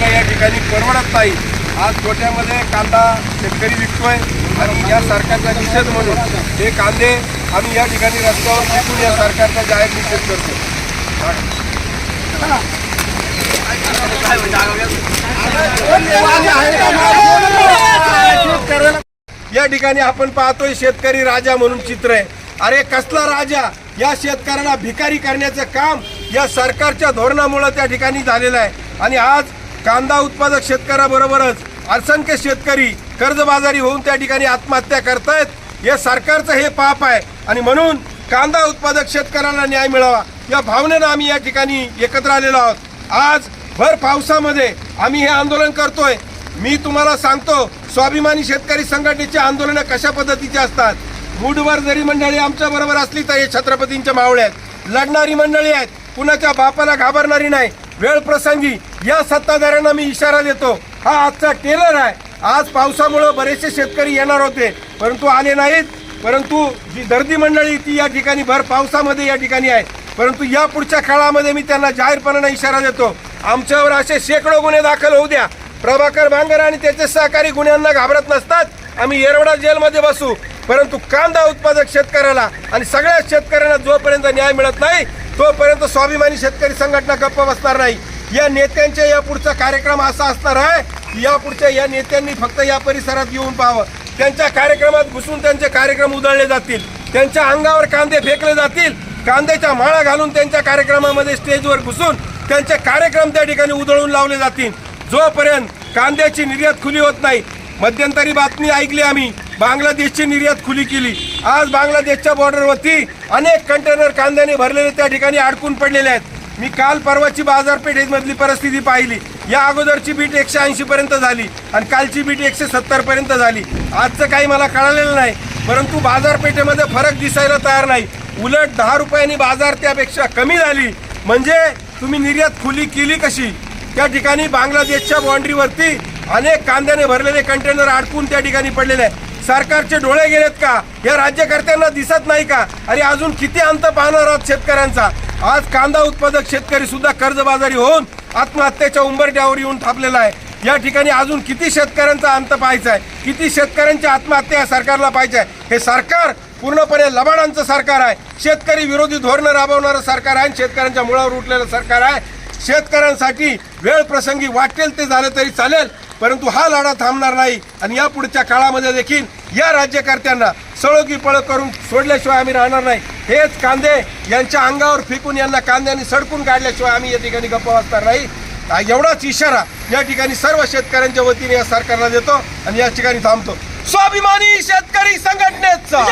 या ठिकाणी परवडत नाही. आज गोट्यामध्ये कांदा शेतकरी विकतोय आणि या सरकारचा निषेध म्हणून हे कांदे आम्ही या ठिकाणी रस्त्यावर विकून या सरकारचा जाहीर निषेध करतो. या ठिकाणी आपण पाहतोय शेतकरी राजा म्हणून चित्र आहे. अरे कसला राजा? या शेतकऱ्याला भिकारी करण्याचं काम या सरकारच्या धोरणामुळे त्या ठिकाणी झालेलं आहे. आणि आज कांदा उत्पादक शेतकऱ्याबरोबरच असंख्य शेतकरी कर्जबाजारी होऊन त्या ठिकाणी आत्महत्या करतायत. या सरकारचं हे पाप आहे आणि म्हणून कांदा उत्पादक शेतकऱ्याला न्याय मिळावा. या भावनेनं आम्ही या ठिकाणी एकत्र आलेलो आहोत. आज भर पावसामध्ये आम्ही हे आंदोलन करतोय. मी तुम्हाला सांगतो स्वाभिमानी शेतकरी संघटनेची आंदोलनं कशा पद्धतीची असतात? मूडवर जरी मंडळी आमच्या बरोबर असली तर हे छत्रपतींच्या मावळे आहेत लढणारी मंडळी आहेत. कुणाच्या बापाला घाबरणारी नाही. वेळ प्रसंगी या सत्ताधाऱ्यांना मी इशारा देतो. हा आजचा टेलर आहे. आज पावसामुळं बरेचसे शेतकरी येणार होते. परंतु आले नाहीत. परंतु जी दर्दी मंडळी ती या ठिकाणी भर पावसामध्ये या ठिकाणी आहे. परंतु या पुढच्या काळामध्ये मी त्यांना जाहीरपणाने इशारा देतो. आमच्यावर असे शेकडो गुन्हे दाखल होऊ द्या. प्रभाकर भांगर आणि त्याचे सहकारी गुन्ह्यांना घाबरत नसतात. आम्ही येरवडा जेलमध्ये बसू. परंतु कांदा उत्पादक शेतकऱ्याला आणि सगळ्या शेतकऱ्यांना जोपर्यंत न्याय मिळत नाही तोपर्यंत स्वाभिमानी शेतकरी संघटना गप्प बसणार नाही. या नेत्यांच्या या पुढचा कार्यक्रम असा असणार आहे या पुढच्या या नेत्यांनी फक्त या परिसरात येऊन पाहावं. त्यांच्या कार्यक्रमात घुसून त्यांचे कार्यक्रम उधळले जातील. त्यांच्या अंगावर कांदे फेकले जातील. कांद्याच्या माळा घालून त्यांच्या कार्यक्रमामध्ये स्टेजवर घुसून त्यांचे कार्यक्रम त्या ठिकाणी उधळून लावले जातील. जोपर्यंत कांद्याची निर्यात खुली होत नाही मध्यंतरी बातमी ऐकली आम्ही. बांगलादेशची निर्यात खुली केली. आज बांगलादेशच्या बॉर्डरवरती अनेक कंटेनर कांद्याने भरलेले त्या ठिकाणी अडकून पडलेले आहेत. मी काल परवाची बाजारपेठेमधली परिस्थिती पाहिली. या अगोदरची बीट एकशे ऐंशी पर्यंत झाली आणि कालची बीट एकशे सत्तर पर्यंत झाली. आजचं काही मला कळालेलं नाही परंतु बाजारपेठेमध्ये फरक दिसायला तयार नाही. उलट दहा रुपयांनी बाजार त्यापेक्षा कमी झाली. म्हणजे तुम्ही निर्यात खुली केली कशी? त्या ठिकाणी बांगलादेशच्या बाँड्रीवरती अनेक कांद्याने भरलेले कंटेनर अडकून त्या ठिकाणी पडलेले आहे सरकारचे डोळे गेलेत का? या राज्यकर्त्यांना दिसत नाही का? अरे अजून किती अंत पाहणार आहात शेतकऱ्यांचा? आज कांदा उत्पादक शेतकरी सुद्धा कर्जबाजारी होऊन आत्महत्येच्या उंबरट्यावर येऊन थापलेला आहे. या ठिकाणी अजून किती शेतकऱ्यांचा अंत पाहायचा आहे? किती शेतकऱ्यांची आत्महत्या या सरकारला पाहिजे आहे? हे सरकार पूर्णपणे लबाडांचं सरकार आहे. शेतकरी विरोधी धोरणं राबवणारं सरकार आहे आणि शेतकऱ्यांच्या मुळावर उठलेलं सरकार आहे. शेतकऱ्यांसाठी वेळ प्रसंगी वाटेल ते झालं तरी चालेल. परंतु हा लढा थांबणार नाही. आणि या पुढच्या काळामध्ये देखील या राज्यकर्त्यांना सळोगी पळ करून सोडल्याशिवाय आम्ही राहणार नाही. हेच कांदे यांच्या अंगावर फेकून यांना कांद्याने सडकून काढल्याशिवाय आम्ही या ठिकाणी गप्प वाचणार नाही. एवढाच इशारा या ठिकाणी सर्व शेतकऱ्यांच्या वतीने या सरकारला देतो आणि या ठिकाणी थांबतो. स्वाभिमानी शेतकरी संघटनेचा!